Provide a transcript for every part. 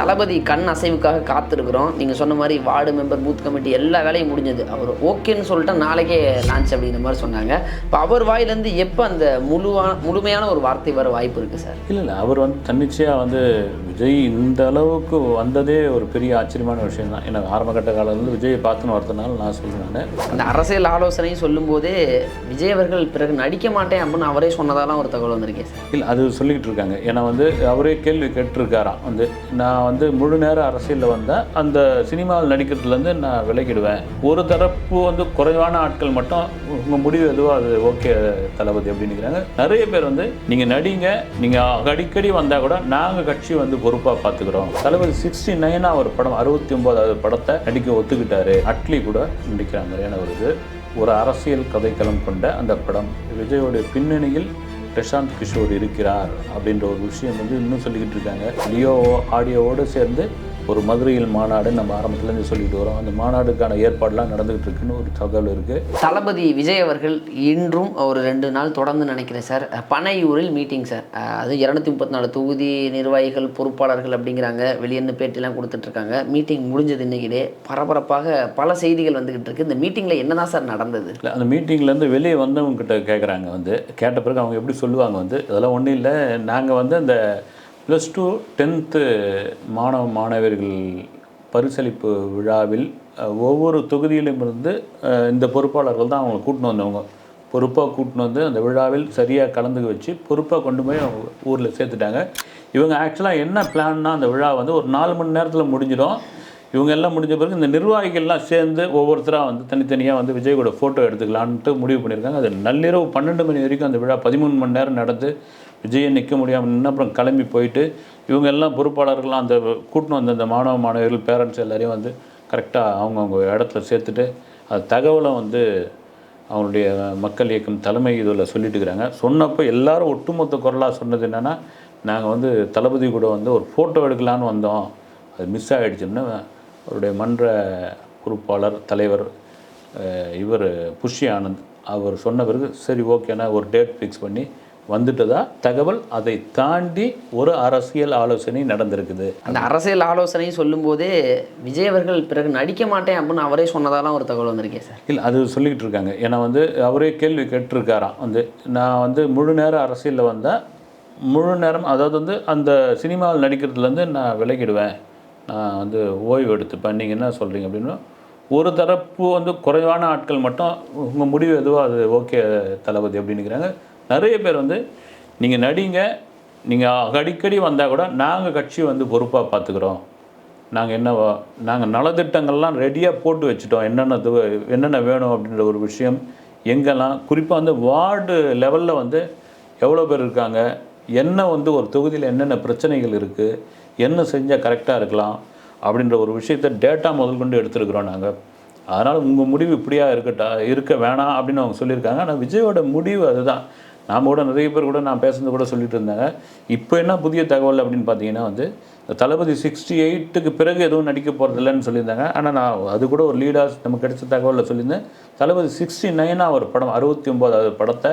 தளபதி கண் அசைவுக்காக காத்திருக்கிறோம். நீங்கள் சொன்ன மாதிரி வார்டு மெம்பர் பூத் கமிட்டி எல்லா வேலையும் முடிஞ்சது. அவர் ஓகேன்னு சொல்லிட்டு நாளைக்கே லான்ச் அப்படிங்கிற மாதிரி சொன்னாங்க. இப்போ அவர் வாயிலேருந்து எப்போ அந்த முழுவான முழுமையான ஒரு வார்த்தை வர வாய்ப்பு இருக்குது சார்? இல்லை இல்லை. அவர் வந்து தன்னிச்சையாக வந்து விஜய் இந்த அளவுக்கு வந்ததே ஒரு பெரிய ஆச்சரியமான விஷயம் தான். ஏன்னா ஆரம்பகட்ட காலத்துலேருந்து விஜயை பார்த்துன்னு வரதுனால நான் சொல்கிறேன் அந்த அரசியல் ஆலோசனையும் சொல்லும்போதே விஜய் அவர்கள் பிறகு நடிக்க மாட்டேன் அப்படின்னு அவரே சொன்னதாலாம் ஒரு தகவல் வந்திருக்கேன் இல்லை அது சொல்லிக்கிட்டு இருக்காங்க. ஏன்னா வந்து அவரே கேள்வி கேட்டிருக்காராம் வந்து நான் வந்து முழு நேர அரசியலில் வந்தால் அந்த சினிமாவில் நடிக்கிறதுலேருந்து நான் விலகிடுவேன். ஒரு தரப்பு வந்து குறைவான ஆட்கள் மட்டும் உங்கள் முடிவு எதுவோ அது ஓகே தளபதி அப்படின்னுக்கிறாங்க. நிறைய பேர் வந்து நீங்கள் நடிங்க நீங்கள் அடிக்கடி வந்தால் கூட நாங்கள் கட்சி வந்து பொறுப்பாக பார்த்துக்கிறோம் தளபதி சிக்ஸ்டி நைனாக ஒரு படம் அறுபத்தி ஒன்பதாவது படத்தை நடிக்க ஒத்துக்கிட்டாரு. அட்லி கூட நடிக்கிற மாதிரியான ஒரு இது ஒரு அரசியல் கதைக்களம் கொண்ட அந்த படம். விஜயோடைய பின்னணியில் பிரசாந்த் கிஷோர் இருக்கிறார் அப்படின்ற ஒரு விஷயம் வந்து இன்னும் சொல்லிக்கிட்டு இருக்காங்க. லியோ ஆடியோவோடு சேர்ந்து ஒரு மதுரையில் மாநாடு நம்ம ஆரம்பத்துலேருந்து சொல்லிட்டு வரோம். அந்த மாநாடுக்கான ஏற்பாடுலாம் நடந்துகிட்டு இருக்குன்னு ஒரு தகவல் இருக்குது தளபதி விஜய் அவர்கள் இன்றும் ஒரு ரெண்டு நாள் தொடர்ந்து நினைக்கிறேன் சார். பனையூரில் meeting sir. அது இரநூத்தி முப்பத்தி நாலு தொகுதி நிர்வாகிகள் பொறுப்பாளர்கள் அப்படிங்கிறாங்க. வெளியேன்னு பேட்டிலாம் கொடுத்துட்ருக்காங்க. மீட்டிங் முடிஞ்சது இன்னைக்கிலே. பரபரப்பாக பல செய்திகள் வந்துகிட்டு இருக்கு இந்த மீட்டிங்கில் என்னதான் சார் நடந்தது? இல்லை அந்த மீட்டிங்லேருந்து வெளியே வந்தவங்க கிட்ட கேட்குறாங்க வந்து. கேட்ட பிறகு அவங்க எப்படி சொல்லுவாங்க வந்து அதெல்லாம் ஒன்றும் இல்லை. நாங்கள் வந்து அந்த ப்ளஸ் டூ டென்த்து மாணவ மாணவர்கள் பரிசளிப்பு விழாவில் ஒவ்வொரு தொகுதியிலும் இருந்து இந்த பொறுப்பாளர்கள் தான் அவங்களை கூட்டின்னு வந்தவங்க. பொறுப்பாக கூட்டின்னு வந்து அந்த விழாவில் சரியாக கலந்துக்க வச்சு பொறுப்பாக கொண்டு போய் அவங்க ஊரில் சேர்த்துட்டாங்க. இவங்க ஆக்சுவலாக என்ன பிளான்னா அந்த விழா வந்து ஒரு நாலு மணி நேரத்தில் முடிஞ்சிடும். இவங்க எல்லாம் முடிஞ்ச பிறகு இந்த நிர்வாகிகள்லாம் சேர்ந்து ஒவ்வொருத்தராக வந்து தனித்தனியாக வந்து விஜய் கூட ஃபோட்டோ எடுத்துக்கலான்ட்டு முடிவு பண்ணியிருக்காங்க. அது நள்ளிரவு பன்னெண்டு மணி வரைக்கும் அந்த விழா பதிமூணு மணி நேரம் நடந்து விஜயை நிற்க முடியாமல் நின்று அப்புறம் கிளம்பி போயிட்டு இவங்க எல்லாம் பொறுப்பாளர்கள்லாம் அந்த கூட்டின்னு வந்த அந்த மாணவ மாணவிகள் பேரண்ட்ஸ் எல்லாரையும் வந்து கரெக்டாக அவங்கவுங்க இடத்துல சேர்த்துட்டு அது தகவலை வந்து அவங்களுடைய மக்கள் இயக்கம் தலைமை இதில் சொல்லிட்டு இருக்கிறாங்க. சொன்னப்போ எல்லாரும் ஒட்டுமொத்த குரலாக சொன்னது என்னென்னா நாங்கள் வந்து தளபதி கூட வந்து ஒரு ஃபோட்டோ எடுக்கலான்னு வந்தோம். அது மிஸ் ஆகிடுச்சுன்னு அவருடைய மன்ற பொறுப்பாளர் தலைவர் இவர் புஷி ஆனந்த் அவர் சொன்ன பிறகு சரி ஓகேண்ணா ஒரு டேட் ஃபிக்ஸ் பண்ணி வந்துட்டதா? தகவல் அதை தாண்டி ஒரு அரசியல் ஆலோசனை நடந்திருக்குது. அந்த அரசியல் ஆலோசனையும் சொல்லும்போதே விஜய் அவர்கள் பிறகு நடிக்க மாட்டேன் அப்படின்னு அவரே சொன்னதாலாம் ஒரு தகவல் வந்திருக்கேன் சார். இல்லை அது சொல்லிக்கிட்டு இருக்காங்க. ஏன்னா வந்து அவரே கேள்வி கேட்டிருக்காராம் வந்து நான் வந்து முழு நேர அரசியலில் வந்தால் முழு நேரம் அதாவது வந்து அந்த சினிமாவில் நடிக்கிறதுலேருந்து நான் விலகிடுவேன். நான் வந்து ஓய்வு எடுத்துப்பேன். நீங்கள் என்ன சொல்கிறீங்க அப்படின்னு ஒரு தரப்பு வந்து குறைவான ஆட்கள் மட்டும் உங்கள் முடிவு எதுவோ அது ஓகே தளபதி அப்படின்னுக்கிறாங்க. நிறைய பேர் வந்து நீங்கள் நடிங்க நீங்கள் அடிக்கடி வந்தால் கூட நாங்கள் கட்சி வந்து பொறுப்பாக பார்த்துக்குறோம் நாங்கள் என்ன நாங்கள் நலத்திட்டங்கள்லாம் ரெடியாக போட்டு வச்சுட்டோம். என்னென்ன என்னென்ன வேணும் அப்படின்ற ஒரு விஷயம் எங்கெல்லாம்? குறிப்பாக வந்து வார்டு லெவலில் வந்து எவ்வளோ பேர் இருக்காங்க? என்ன வந்து ஒரு தொகுதியில் என்னென்ன பிரச்சனைகள் இருக்குது என்ன செஞ்சால் கரெக்டாக இருக்கலாம்? அப்படின்ற ஒரு விஷயத்தை டேட்டா முதல் கொண்டு எடுத்துருக்குறோம் நாங்கள் அதனால் உங்கள் முடிவு இப்படியா இருக்கட்டா இருக்க வேணாம் அப்படின்னு அவங்க சொல்லியிருக்காங்க. ஆனால் விஜயோட முடிவு அதுதான். நாம் கூட நிறைய பேர் கூட நான் பேசுனது கூட சொல்லிட்டு இருந்தாங்க. இப்போ என்ன புதிய தகவல் அப்படின்னு பார்த்தீங்கன்னா வந்து தளபதி சிக்ஸ்டி எயிட்டுக்கு பிறகு எதுவும் நடிக்க போகிறதில்லன்னு சொல்லியிருந்தாங்க. ஆனால் நான் அது கூட ஒரு லீடாக நமக்கு கிடைச்ச தகவலில் சொல்லியிருந்தேன். தளபதி சிக்ஸ்டி நைனாக ஒரு படம் அறுபத்தி ஒம்போதாவது படத்தை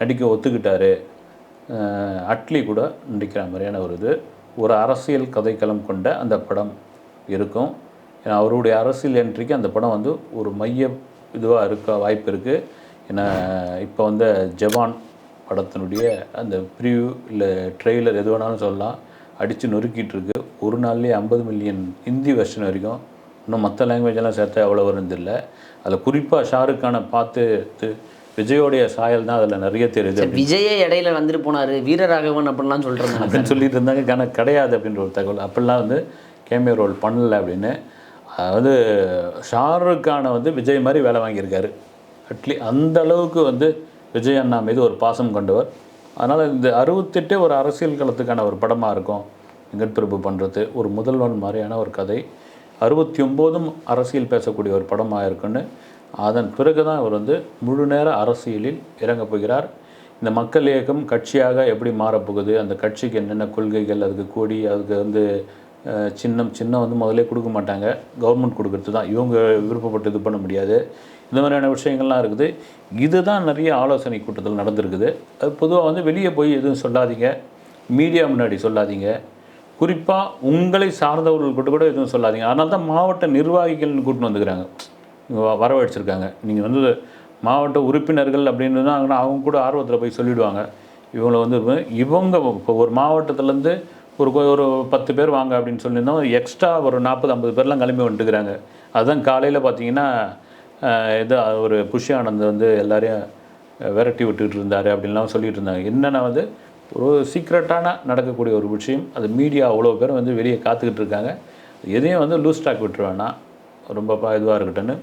நடிக்க ஒத்துக்கிட்டார். அட்லி கூட நடிக்கிற மாதிரியான ஒரு இது. ஒரு அரசியல் கதைக்களம் கொண்ட அந்த படம் இருக்கும். ஏன்னா அவருடைய அரசியல் என்ட்ரிக்கு அந்த படம் வந்து ஒரு மைய இதுவாக இருக்க வாய்ப்பு இருக்குது ஏன்னா இப்போ வந்து ஜவான் படத்தினுடைய அந்த ப்ரிவ்யூ இல்லை ட்ரெய்லர் எது வேணாலும் சொல்லலாம். அடித்து நொறுக்கிட்டு இருக்கு. ஒரு நாள்லேயே ஐம்பது மில்லியன் ஹிந்தி வெர்ஷன் வரைக்கும். இன்னும் மற்ற லாங்குவேஜ் எல்லாம் சேர்த்தா எவ்வளோ வருது இல்லை அதில் குறிப்பாக ஷாருக் கானை பார்த்து விஜயோடைய சாயல் தான் அதில் நிறைய தெரியுது விஜயே இடையில வந்துட்டு போனாரு. வீரராகவன் அப்படின்லாம் சொல்றாங்க. அப்படின்னு சொல்லிட்டு இருந்தாங்க. ஆனால் கிடையாது அப்படின்ற ஒரு தகவல். அப்படிலாம் வந்து கேமியோ ரோல் பண்ணல அப்படின்னு. அதாவது ஷாருக் கானை வந்து விஜய் மாதிரி வேலை வாங்கியிருக்காரு. அட்லி அந்த அளவுக்கு வந்து விஜய் அண்ணா மீது ஒரு பாசம் கொண்டவர். அதனால் இந்த அறுபத்தெட்டே ஒரு அரசியல் களத்துக்கான ஒரு படமாக இருக்கும். வெங்கட்பிரபு பண்ணுறது ஒரு முதல்வன் மாதிரியான ஒரு கதை. அறுபத்தி ஒம்போதும் அரசியல் பேசக்கூடிய ஒரு படமாக இருக்குன்னு. அதன் பிறகு தான் அவர் வந்து முழு நேர அரசியலில் இறங்கப் போகிறார். இந்த மக்கள் இயக்கம் கட்சியாக எப்படி மாறப்போகுது? அந்த கட்சிக்கு என்னென்ன கொள்கைகள்? அதுக்கு கொடி அதுக்கு வந்து சின்னம் சின்னம் வந்து முதல்ல கொடுக்க மாட்டாங்க. கவர்மெண்ட் கொடுக்கறது தான் இவங்க விருப்பப்பட்டு இது பண்ண முடியாது. இந்த மாதிரியான விஷயங்கள்லாம் இருக்குது. இதுதான் நிறைய ஆலோசனை கூட்டத்தில் நடந்திருக்குது. அது பொதுவாக வந்து வெளியே போய் எதுவும் சொல்லாதீங்க. மீடியா முன்னாடி சொல்லாதீங்க. குறிப்பாக உங்களை சார்ந்தவர்கள் கூட கூட எதுவும் சொல்லாதீங்க. அதனால தான் மாவட்ட நிர்வாகிகள்னு கூட்டின்னு வந்துக்கிறாங்க. வரவழைச்சிருக்காங்க. நீங்கள் வந்து மாவட்ட உறுப்பினர்கள் அப்படின்னு தான் அவங்க கூட ஆர்வத்தில் போய் சொல்லிவிடுவாங்க இவங்களை வந்து இவங்க இப்போ ஒரு மாவட்டத்துலேருந்து ஒரு ஒரு பத்து பேர் வாங்க அப்படின்னு சொல்லியிருந்தோம் எக்ஸ்ட்ரா ஒரு நாற்பது ஐம்பது பேர்லாம் கிளம்பி வந்துட்டுக்கிறாங்க அதுதான் காலையில் பார்த்தீங்கன்னா இது ஒரு புஷி ஆனந்த் வந்து எல்லாரையும் விரட்டி விட்டுட்டு இருந்தார் அப்படின்லாம் சொல்லிட்டு இருந்தாங்க. என்னென்னா வந்து ஒரு சீக்ரெட்டான நடக்கக்கூடிய ஒரு விஷயம். அது மீடியா அவ்வளோ பேர் வந்து வெளியே காத்துக்கிட்டு இருக்காங்க. எதையும் வந்து லூஸ் ஸ்டாக் விட்டுற ரொம்ப இதுவாக இருக்கட்டும்னு.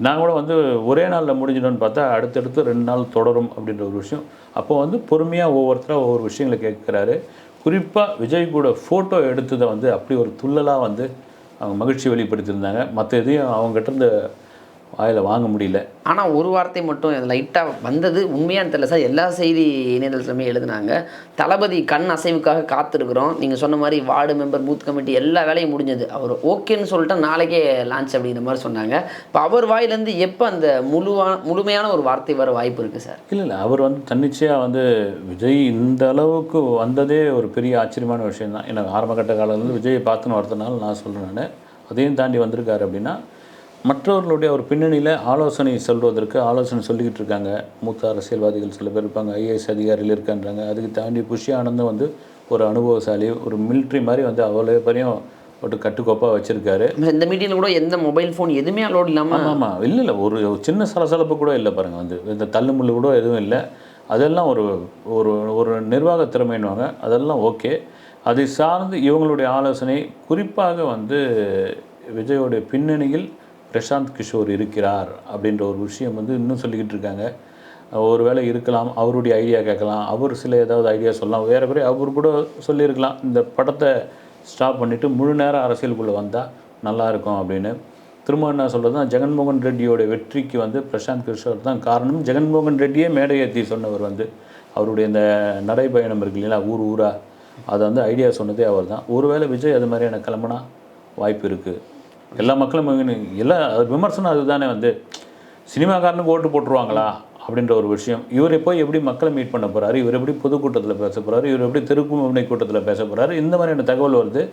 நான் கூட வந்து ஒரே நாளில் முடிஞ்சிடும்னு பார்த்தா அடுத்தடுத்து ரெண்டு நாள் தொடரும் அப்படின்ற ஒரு விஷயம். அப்போ வந்து பொறுமையாக ஒவ்வொருத்தராக ஒவ்வொரு விஷயங்களை கேட்குறாரு. குறிப்பாக விஜய் கூட ஃபோட்டோ எடுத்ததை வந்து அப்படி ஒரு துள்ளலாக வந்து அவங்க மகிழ்ச்சி வெளிப்படுத்தியிருந்தாங்க. மற்ற எதையும் அவங்ககிட்ட இருந்து வாயில் வாங்க முடியல. ஆனால் ஒரு வார்த்தை மட்டும் லைட்டாக வந்தது. உண்மையானு தெரியல சார். எல்லா செய்தி இணையதளத்துலையுமே எழுதுனாங்க. தளபதி கண் அசைவுக்காக காத்திருக்கிறோம். நீங்கள் சொன்ன மாதிரி வார்டு மெம்பர் பூத் கமிட்டி எல்லா வேலையும் முடிஞ்சது. அவர் ஓகேன்னு சொல்லிட்டு நாளைக்கே லான்ச் அப்படிங்கிற மாதிரி சொன்னாங்க. இப்போ அவர் வாயிலேருந்து எப்போ அந்த முழுவா முழுமையான ஒரு வார்த்தை வர வாய்ப்பு இருக்குது சார்? இல்லை இல்லை. அவர் வந்து தன்னிச்சையாக வந்து விஜய் இந்த அளவுக்கு வந்ததே ஒரு பெரிய ஆச்சரியமான விஷயம் தான் எனக்கு ஆரம்பகட்ட காலத்துலேருந்து விஜயை பார்த்துன்னு வரதுனால நான் சொல்கிறேன் நான். அதையும் தாண்டி வந்திருக்காரு அப்படின்னா மற்றவர்களுடைய ஒரு பின்னணியில் ஆலோசனை சொல்வதற்கு ஆலோசனை சொல்லிக்கிட்டு இருக்காங்க. மூத்த அரசியல்வாதிகள் சில பேர் இருப்பாங்க. ஐஏஎஸ் அதிகாரிகள் இருக்கான்றாங்க அதுக்கு தாண்டி புஷி ஆனந்தும் வந்து ஒரு அனுபவசாலி ஒரு மிலிட்ரி மாதிரி வந்து அவ்வளோ பேரையும் ஒரு கட்டுக்கோப்பாக வச்சுருக்காரு. இந்த மீட்டிங்கில் கூட எந்த மொபைல் ஃபோன் எதுவுமே அலோட் இல்லாமல் ஆமாம் இல்லை இல்லை. ஒரு ஒரு சின்ன சலசலப்பு கூட இல்லை பாருங்கள் வந்து இந்த தள்ளுமுள்ளு கூட எதுவும் இல்லை. அதெல்லாம் ஒரு ஒரு ஒரு நிர்வாக திறமைன்னுவாங்க. அதெல்லாம் ஓகே அதை சார்ந்து இவங்களுடைய ஆலோசனை குறிப்பாக வந்து விஜயோடைய பின்னணியில் பிரசாந்த் கிஷோர் இருக்கிறார் அப்படின்ற ஒரு விஷயம் வந்து இன்னும் சொல்லிக்கிட்டு இருக்காங்க. ஒருவேளை இருக்கலாம் அவருடைய ஐடியா கேட்கலாம். அவர் சில ஏதாவது ஐடியா சொல்லலாம். வேறு பேர் அவர் கூட சொல்லியிருக்கலாம். இந்த படத்தை ஸ்டாப் பண்ணிவிட்டு முழு நேரம் அரசியலுக்குள்ளே வந்தால் நல்லாயிருக்கும் அப்படின்னு. திரும்ப என்ன சொல்கிறதுனா ஜெகன்மோகன் ரெட்டியோட வெற்றிக்கு வந்து பிரசாந்த் கிஷோர் தான் காரணம். ஜெகன்மோகன் ரெட்டியே மேடை ஏற்றி சொன்னவர் வந்து அவருடைய இந்த நடைப்பயணம் இருக்கு இல்லைங்களா ஊர் ஊராக அதை வந்து ஐடியா சொன்னதே அவர் தான் ஒருவேளை விஜய் அது மாதிரியான கிளம்புனா வாய்ப்பு இருக்குது எல்லா மக்களும் எல்லா அது விமர்சனம் அதுதானே வந்து. சினிமாக்காரனுக்கு ஓட்டு போட்டுருவாங்களா? அப்படின்ற ஒரு விஷயம். இவர் போய் எப்படி மக்களை மீட் பண்ண போகிறாரு இவர் எப்படி பொதுக்கூட்டத்தில் பேச போகிறாரு இவர் எப்படி தெருக்குமுனை கூட்டத்தில் பேச போகிறாரு இந்த மாதிரியான தகவல் வருது.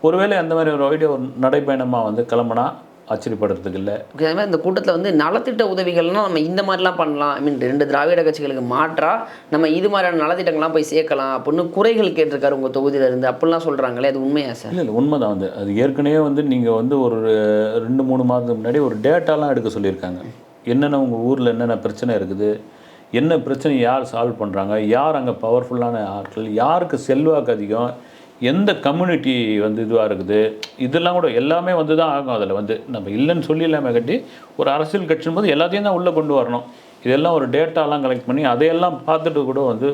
ஒருவேளை அந்த மாதிரி ஒரு ஐடியா ஒரு நடைப்பயணமாக வந்து கிளம்புனா ஆச்சரியப்படுறதுக்கு இல்லை ஓகே அதே மாதிரி இந்த கூட்டத்தில் வந்து நலத்திட்ட உதவிகள்லாம் நம்ம இந்த மாதிரிலாம் பண்ணலாம். ஐ மீன் ரெண்டு திராவிட கட்சிகளுக்கு மாற்றா நம்ம இது மாதிரியான நலத்திட்டங்கள்லாம் போய் சேர்க்கலாம் அப்படின்னு குறைகள் கேட்டிருக்காரு உங்கள் தொகுதியில இருந்து. அப்படிலாம் சொல்கிறாங்களே அது உண்மையா சார்? இல்லை இல்லை உண்மைதான் வந்து அது ஏற்கனவே வந்து நீங்கள் வந்து ஒரு ரெண்டு மூணு மாதத்துக்கு முன்னாடி ஒரு டேட்டாலாம் எடுக்க சொல்லியிருக்காங்க. என்னென்ன உங்கள் ஊரில் என்னென்ன பிரச்சனை இருக்குது? என்ன பிரச்சனை யார் சால்வ் பண்ணுறாங்க யார் அங்கே பவர்ஃபுல்லான ஆட்கள்? யாருக்கு செல்வாக்கு அதிகம்? எந்த கம்யூனிட்டி வந்து இதுவாக இருக்குது இதெல்லாம் கூட எல்லாமே வந்து தான் ஆகும் அதில். வந்து நம்ம இல்லைன்னு சொல்லி இல்லாமல் கட்டி ஒரு அரசியல் கட்சின் போது எல்லாத்தையும் தான் உள்ளே கொண்டு வரணும். இதெல்லாம் ஒரு டேட்டாலாம் கலெக்ட் பண்ணி அதையெல்லாம் பார்த்துட்டு கூட வந்து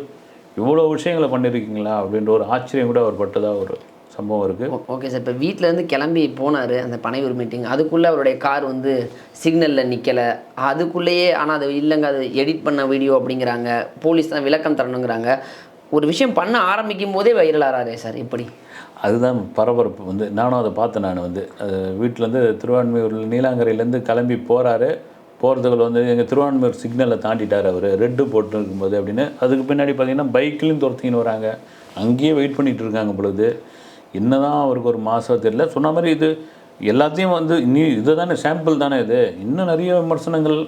இவ்வளோ விஷயங்களை பண்ணியிருக்கீங்களா அப்படின்ற ஒரு ஆச்சரியம் கூட அவர் பட்டதாக ஒரு சம்பவம் இருக்குது ஓகே சார். இப்போ வீட்டிலேருந்து கிளம்பி போனார் அந்த பனையூர் மீட்டிங் அதுக்குள்ளே அவருடைய கார் வந்து சிக்னலில் நிற்கலை அதுக்குள்ளேயே ஆனால் அது இல்லைங்க அது எடிட் பண்ண வீடியோ அப்படிங்கிறாங்க. போலீஸ் தான் விளக்கம் தரணுங்கிறாங்க. ஒரு விஷயம் பண்ண ஆரம்பிக்கும் போதே வைரல் ஆறாரே சார் இப்படி? அதுதான் பரபரப்பு. வந்து நானும் அதை பார்த்தேன் நான் வந்து. வீட்டில் வீட்டிலேருந்து திருவான்மையூர் நீலாங்கரையிலேருந்து கிளம்பி போகிறாரு போகிறதுக்குள்ள வந்து எங்கள் திருவான்மையூர் சிக்னலை தாண்டிட்டார் அவர். ரெட்டு போட்டு இருக்கும்போது அப்படின்னு. அதுக்கு பின்னாடி பார்த்தீங்கன்னா பைக்லேயும் துரத்தின்னு வராங்க. அங்கேயே வெயிட் பண்ணிகிட்டு இருக்காங்க பொழுது. என்ன தான் அவருக்கு ஒரு மாதம் தெரியல. சொன்ன மாதிரி இது எல்லாத்தையும் வந்து நீ இது தானே சாம்பிள் தானே இது. இன்னும் நிறைய விமர்சனங்கள்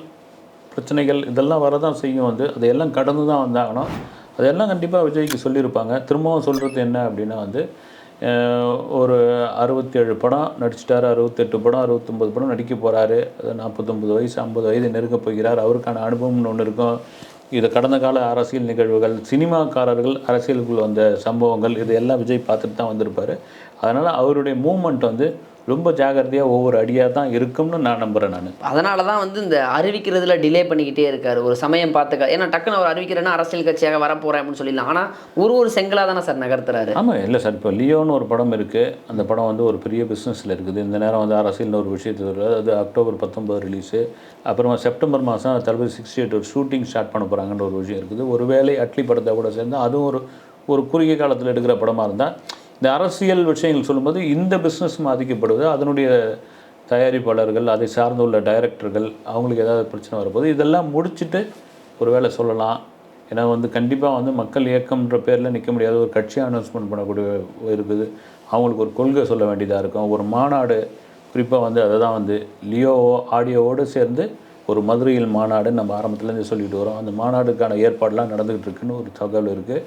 பிரச்சனைகள் இதெல்லாம் வரதான் செய்யும் வந்து. அதையெல்லாம் கடந்து தான் வந்தாகணும். அதெல்லாம் கண்டிப்பாக விஜய்க்கு சொல்லியிருப்பாங்க. திரும்பவும் சொல்கிறது என்ன அப்படின்னா வந்து ஒரு அறுபத்தேழு படம் நடிச்சிட்டார் அறுபத்தெட்டு படம் அறுபத்தொம்பது படம் நடிக்க போகிறாரு நாற்பத்தொம்பது வயசு ஐம்பது வயது நெருங்க போகிறார். அவருக்கான அனுபவம்னு ஒன்று இருக்கும். இது கடந்த கால அரசியல் நிகழ்வுகள் சினிமாக்காரர்கள் அரசியலுக்குள் வந்த சம்பவங்கள் இதையெல்லாம் விஜய் பார்த்துட்டு தான் வந்திருப்பார். அதனால் அவருடைய மூமெண்ட் வந்து ரொம்ப ஜாகிரதையாக ஒவ்வொரு அடியாக தான் இருக்கும்னு நான் நம்புகிறேன் நான். அதனால தான் வந்து இந்த அறிவிக்கிறதுல டிலே பண்ணிக்கிட்டே இருக்காரு. ஒரு சமயம் பார்த்துக்க ஏன்னா டக்குன்னு அவர் அறிவிக்கிறேன்னா அரசியல் கட்சியாக வரப்போகிறேன் அப்படின்னு சொல்லிடலாம். ஆனால் ஒரு ஒரு செங்கலாக தானே சார் நகர்த்துறாரு. ஆமாம் இல்லை சார் இப்போ லியோன்னு ஒரு படம் இருக்குது அந்த படம் வந்து ஒரு பெரிய பிஸ்னஸில் இருக்குது. இந்த நேரம் வந்து அரசியல்னு ஒரு விஷயத்து வருது அது அக்டோபர் பத்தொம்பது ரிலீஸு அப்புறமா செப்டம்பர் மாதம் தளபதி சிக்ஸ்டி எயிட் ஒரு ஷூட்டிங் ஸ்டார்ட் பண்ண போகிறாங்கன்ற ஒரு விஷயம் இருக்குது. ஒருவேளை அட்லி படத்தை கூட சேர்ந்து அதுவும் ஒரு ஒரு குறுகிய காலத்தில் எடுக்கிற படமாக இருந்தால் இந்த அரசியல் விஷயங்கள் சொல்லும்போது இந்த பிஸ்னஸ் பாதிக்கப்படுவது அதனுடைய தயாரிப்பாளர்கள் அதை சார்ந்துள்ள டைரக்டர்கள் அவங்களுக்கு ஏதாவது பிரச்சனை வரும்போது இதெல்லாம் முடிச்சுட்டு ஒரு வேளை சொல்லலாம். ஏன்னா வந்து கண்டிப்பாக வந்து மக்கள் இயக்கம்ன்ற பேரில் நிற்க முடியாத ஒரு கட்சி அனௌன்ஸ்மெண்ட் பண்ணக்கூடிய இருக்குது. அவங்களுக்கு ஒரு கொள்கை சொல்ல வேண்டியதாக இருக்கும். ஒரு மாநாடு குறிப்பாக வந்து அதை தான் வந்து லியோவோ ஆடியோவோடு சேர்ந்து ஒரு மதுரையில் மாநாடு நம்ம ஆரம்பத்துலேருந்து சொல்லிட்டு வரோம். அந்த மாநாடுக்கான ஏற்பாடெலாம் நடந்துகிட்டு இருக்குன்னு ஒரு தகவல் இருக்குது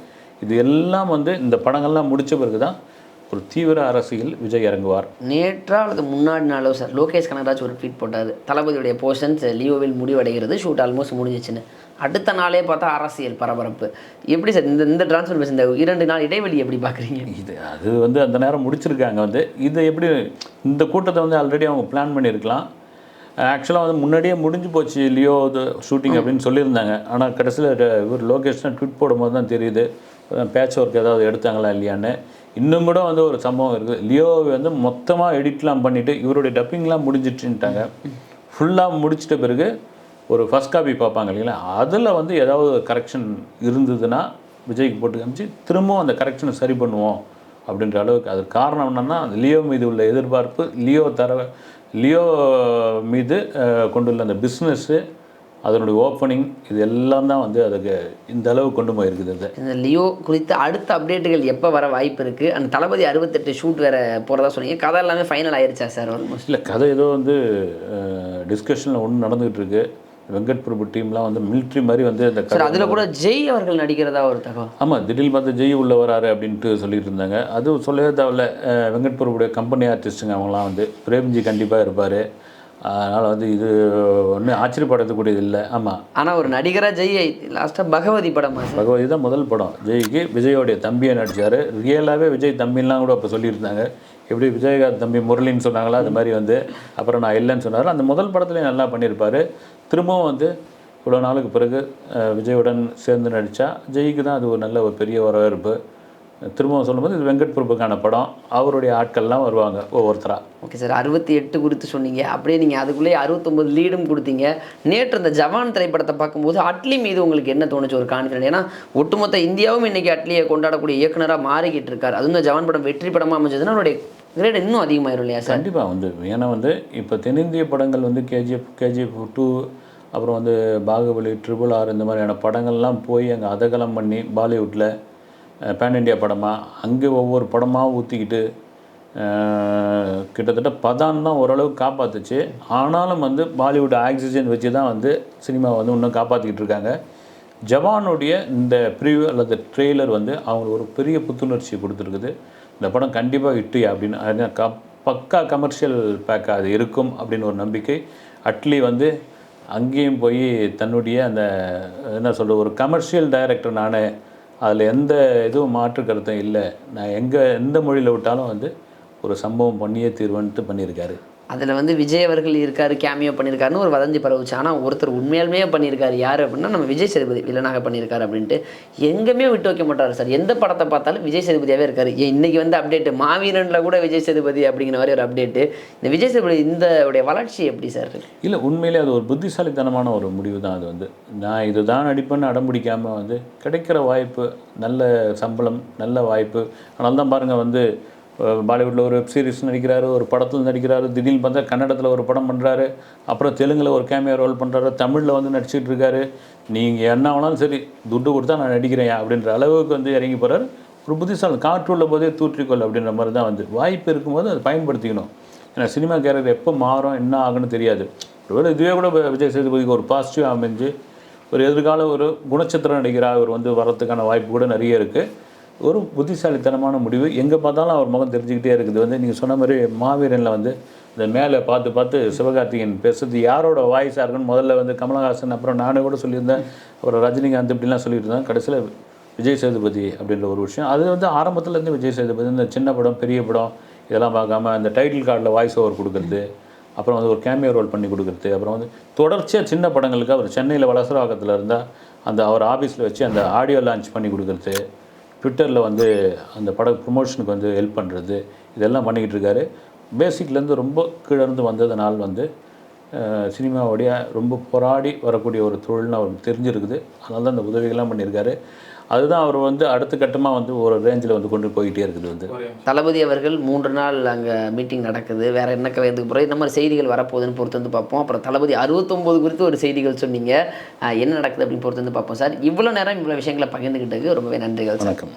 இது எல்லாம் வந்து இந்த படங்கள்லாம் முடிச்ச பிறகு தான் ஒரு தீவிர அரசியல் விஜய் இறங்குவார். நேற்றா அல்லது முன்னாடி நாளோ சார் லோகேஷ் கனகராஜ் ஒரு ட்வீட் போட்டார். தளபதியுடைய போர்ஷன்ஸ் லியோவில் முடிவடைகிறது ஷூட் ஆல்மோஸ்ட் முடிஞ்சிச்சுன்னு. அடுத்த நாளே பார்த்தா அரசியல் பரபரப்பு. எப்படி சார் இந்த இந்த டிரான்ஸ்ஃபர்மேஷன் இந்த இரண்டு நாள் இடைவெளி எப்படி பார்க்குறீங்க? இது அது வந்து அந்த நேரம் முடிச்சிருக்காங்க வந்து. இதை எப்படி இந்த கூட்டத்தை வந்து ஆல்ரெடி அவங்க பிளான் பண்ணியிருக்கலாம். ஆக்சுவலாக வந்து முன்னாடியே முடிஞ்சு போச்சு லியோ இது ஷூட்டிங் அப்படின்னு சொல்லியிருந்தாங்க. ஆனால் கடைசியில் இவர் லோகேஷ் ட்விட் போடும்போது தான் தெரியுது. பேட்ச் ஒர்க் ஏதாவது எடுத்தாங்களா இல்லையான்னு. இன்னும் கூட வந்து ஒரு சம்பவம் இருக்குது லியோவை வந்து மொத்தமாக எடிட்லாம் பண்ணிவிட்டு இவருடைய டப்பிங்லாம் முடிஞ்சிட்டுன்ட்டாங்க ஃபுல்லாக முடிச்சிட்ட பிறகு ஒரு ஃபஸ்ட் காப்பி பார்ப்பாங்க இல்லைங்களா? அதில் வந்து ஏதாவது கரெக்ஷன் இருந்ததுன்னா விஜய்க்கு போட்டு காமிச்சு திரும்பவும் அந்த கரெக்ஷனை சரி பண்ணுவோம் அப்படின்ற அளவுக்கு. அது காரணம் என்னென்னா அந்த லியோ மீது உள்ள எதிர்பார்ப்பு லியோ தர லியோ மீது கொண்டுள்ள அந்த பிஸ்னஸ்ஸு அதனுடைய ஓப்பனிங் இது எல்லாம் தான் வந்து அதுக்கு இந்த அளவு கொண்டு போயிருக்குது அது இந்த லியோ குறித்த அடுத்த அப்டேட்டுகள் எப்போ வர வாய்ப்பு இருக்குது அந்த தளபதி அறுபத்தெட்டு ஷூட் வேறு போகிறதா சொன்னீங்க. கதை எல்லாமே ஃபைனல் ஆயிருச்சா சார் ஆல்மோஸ்ட் இல்லை கதை ஏதோ வந்து டிஸ்கஷனில் ஒன்று நடந்துகிட்டு இருக்கு. வெங்கட் பிரபு டீம்லாம் வந்து மிலிட்ரி மாதிரி வந்து அந்த சார் அதில் கூட ஜெய் அவர்கள் நடிக்கிறதா ஒரு தகவல்? ஆமாம் திடீர்னு பார்த்து ஜெய் உள்ள வராரு அப்படின்ட்டு சொல்லிட்டு இருந்தாங்க. அது சொல்லவே தேவையில்ல. வெங்கட் பிரபுடைய கம்பெனி ஆர்டிஸ்ட்டுங்க அவங்களாம் வந்து. பிரேம்ஜி கண்டிப்பாக இருப்பார். அதனால் வந்து இது ஒன்றும் ஆச்சரியப்படக்கூடியது இல்லை. ஆமாம் ஆனால் ஒரு நடிகராக ஜெய் லாஸ்ட்டாக பகவதி படமா பகவதி தான் முதல் படம். ஜெய்க்கு விஜயோடைய தம்பியை நடிச்சார். ரியலாகவே விஜய் தம்பின்லாம் கூட அப்போ சொல்லியிருந்தாங்க. எப்படி விஜயகாந்த் தம்பி முரளின்னு சொன்னாங்களா அது மாதிரி வந்து அப்புறம் நான் இல்லைன்னு சொன்னார். அந்த முதல் படத்துலேயும் நல்லா பண்ணியிருப்பார். திரும்பவும் வந்து இவ்வளோ நாளுக்கு பிறகு விஜயுடன் சேர்ந்து நடித்தா ஜெய்க்கு தான் அது ஒரு நல்ல ஒரு பெரிய வரவேற்பு. திரும்பவும் சொல்லும்போது இது வெங்கட் பிரபுக்கான படம். அவருடைய ஆட்கள்லாம் வருவாங்க ஒவ்வொருத்தராக ஓகே சார் அறுபத்தி எட்டு குறித்து சொன்னீங்க. அப்படியே நீங்கள் அதுக்குள்ளேயே அறுபத்தொம்பது லீடும் கொடுத்தீங்க. நேற்று இந்த ஜவான் திரைப்படத்தை பார்க்கும்போது அட்லி மீது உங்களுக்கு என்ன தோணுச்சு ஒரு கான்ஃபிடென்ட் ஏன்னா ஒட்டுமொத்த இந்தியாவும் இன்னைக்கு அட்லியை கொண்டாடக்கூடிய இயக்குனராக மாறிக்கிட்டு இருக்கார். அதுவும் இந்த ஜவான் படம் வெற்றி படமாக அமைஞ்சதுன்னா அவருடைய கிரேட் இன்னும் அதிகமாயிரும் இல்லையா சார்? கண்டிப்பாக வந்து ஏன்னா வந்து இப்போ தென்னிந்திய படங்கள் வந்து கேஜிஎஃப் கேஜிஎஃப் டூ அப்புறம் வந்து பாகுபலி ட்ரிபிள் ஆர் இந்த மாதிரியான படங்கள்லாம் போய் அங்கே அதகலம் பண்ணி பாலிவுட்டில் பேன் இண்டியா படமாக அங்கே ஒவ்வொரு படமாக ஊற்றிக்கிட்டு கிட்டத்தட்ட பதான் தான் ஓரளவு காப்பாத்துச்சு. ஆனாலும் வந்து பாலிவுட் ஆக்சிஜன் வச்சு தான் வந்து சினிமா வந்து இன்னும் காப்பாற்றிக்கிட்டு இருக்காங்க. ஜவானுடைய இந்த ப்ரிவ்யூ அல்லது ட்ரெய்லர் வந்து அவங்களுக்கு ஒரு பெரிய புத்துணர்ச்சி கொடுத்துருக்குது. இந்த படம் கண்டிப்பாக இட்டு அப்படின்னு அது க பக்கா கமர்ஷியல் பேக்காக அது இருக்கும் அப்படின்னு ஒரு நம்பிக்கை. அட்லி வந்து அங்கேயும் போய் தன்னுடைய அந்த என்ன சொல்கிறது ஒரு கமர்ஷியல் டைரக்டர் நான் அதில் எந்த இதுவும் மாற்று கருத்தும் இல்லை. நான் எங்கே எந்த மொழியில் விட்டாலும் வந்து ஒரு சம்பவம் பண்ணியே தீர்வேன்ட்டு பண்ணியிருக்காரு. அதில் வந்து விஜய் அவர்கள் இருக்கார் கேமியோ பண்ணியிருக்காருன்னு ஒரு வதந்தி பரவுச்சு. ஆனால் ஒருத்தர் உண்மையாலுமே பண்ணியிருக்காரு யார் அப்படின்னா நம்ம விஜய் சேதுபதி வில்லனாக பண்ணியிருக்காரு அப்படின்ட்டு எங்கேயுமே விட்டு வைக்க மாட்டார் சார். எந்த படத்தை பார்த்தாலும் விஜய் சேதுபதியாகவே இருக்கார். ஏன் இன்றைக்கி வந்து அப்டேட்டு மாவீரனில் கூட விஜய் சேதுபதி அப்படிங்கிற மாதிரி ஒரு அப்டேட்டு இந்த விஜய் சேதுபதி இந்த உடைய வளர்ச்சி எப்படி சார்? இல்லை உண்மையிலே அது ஒரு புத்திசாலித்தனமான ஒரு முடிவு தான் அது வந்து. நான் இதுதான் நடிப்பேன்னு அடம்பிடிக்காமல் வந்து கிடைக்கிற வாய்ப்பு நல்ல சம்பளம் நல்ல வாய்ப்பு. ஆனால் தான் பாருங்கள் வந்து பாலிவுட்டில் ஒரு வெப் சீரிஸ் நடிக்கிறாரு ஒரு படத்தில் நடிக்கிறாரு திடீர்னு பார்த்தா கன்னடத்தில் ஒரு படம் பண்ணுறாரு அப்புறம் தெலுங்கில் ஒரு கேமியா ரோல் பண்ணுறாரு தமிழில் வந்து நடிச்சிட்டு இருக்காரு. நீங்கள் என்ன வேணாலும் சரி துட்டு கொடுத்தா நான் நடிக்கிறேன் அப்படின்ற அளவுக்கு வந்து இறங்கி போகிறார் ஒரு புத்திசாலி காற்றுள்ள போதே தூற்றிக்கொள் அப்படின்ற மாதிரி தான் வந்து வாய்ப்பு இருக்கும்போது அதை பயன்படுத்திக்கணும். ஏன்னா சினிமா கேரக்டர் எப்போ மாறும் என்ன ஆகும்னு தெரியாது. ஒருவேளை இதுவே கூட விஜய் சேதுபதிக்கு ஒரு பாசிட்டிவ் அமைஞ்சு ஒரு எதிர்கால ஒரு குணச்சித்திர நடிகராக அவர் வந்து வரத்துக்கான வாய்ப்பு கூட நிறைய இருக்குது ஒரு புத்திசாலித்தனமான முடிவு. எங்கே பார்த்தாலும் அவர் முகம் தெரிஞ்சுக்கிட்டே இருக்குது. வந்து நீங்கள் சொன்ன மாதிரி மாவீரனில் வந்து இந்த மேலே பார்த்து பார்த்து சிவகார்த்திகேயன் பேசுறது யாரோட வாய்ஸாக இருக்குன்னு முதல்ல வந்து கமலஹாசன் அப்புறம் நானே கூட சொல்லியிருந்தேன். அப்புறம் ரஜினிகாந்த் இப்படிலாம் சொல்லிட்டு இருந்தேன் கடைசியில் விஜய் சேதுபதி அப்படின்ற ஒரு விஷயம். அது வந்து ஆரம்பத்துலேருந்து விஜய் சேதுபதி இந்த சின்ன படம் பெரிய படம் இதெல்லாம் பார்க்காம அந்த டைட்டில் கார்டில் வாய்ஸ் ஓவர் கொடுக்குறது அப்புறம் வந்து ஒரு கேமியோ ரோல் பண்ணி கொடுக்குறது அப்புறம் வந்து தொடர்ச்சியாக சின்ன படங்களுக்கு அவர் சென்னையில் வளசராகத்தில் இருந்தால் அந்த அவர் ஆஃபீஸில் வச்சு அந்த ஆடியோ லான்ச் பண்ணி கொடுக்குறது ட்விட்டரில் வந்து அந்த பட ப்ரொமோஷனுக்கு வந்து ஹெல்ப் பண்ணுறது இதெல்லாம் பண்ணிக்கிட்டு இருக்காரு. பேசிக்லேருந்து ரொம்ப கீழே இருந்து வந்ததுனால் வந்து சினிமாவுடைய ரொம்ப போராடி வரக்கூடிய ஒரு தொழில்னு அவருக்கு தெரிஞ்சிருக்குது. அதனால தான் அந்த உதவிகள்லாம் பண்ணியிருக்காரு. அதுதான் அவர் வந்து அடுத்த கட்டமாக வந்து ஒரு ரேஞ்சில் வந்து கொண்டு போயிட்டே இருக்குது வந்து. தளபதி அவர்கள் மூன்று நாள் அங்கே மீட்டிங் நடக்குது. வேற என்ன கலையத்துக்கு போகிறோம் இந்த மாதிரி செய்திகள் வரப்போகுதுன்னு பொறுத்து வந்து பார்ப்போம். அப்புறம் தளபதி அறுபத்தொம்போது குறித்து ஒரு செய்திகள் சொன்னீங்க. என்ன நடக்குது அப்படின்னு பொறுத்து வந்து பார்ப்போம் சார். இவ்வளோ நேரம் இவ்வளோ விஷயங்களை பகிர்ந்துக்கிட்டதுக்கு ரொம்பவே நன்றிகள் வணக்கம்.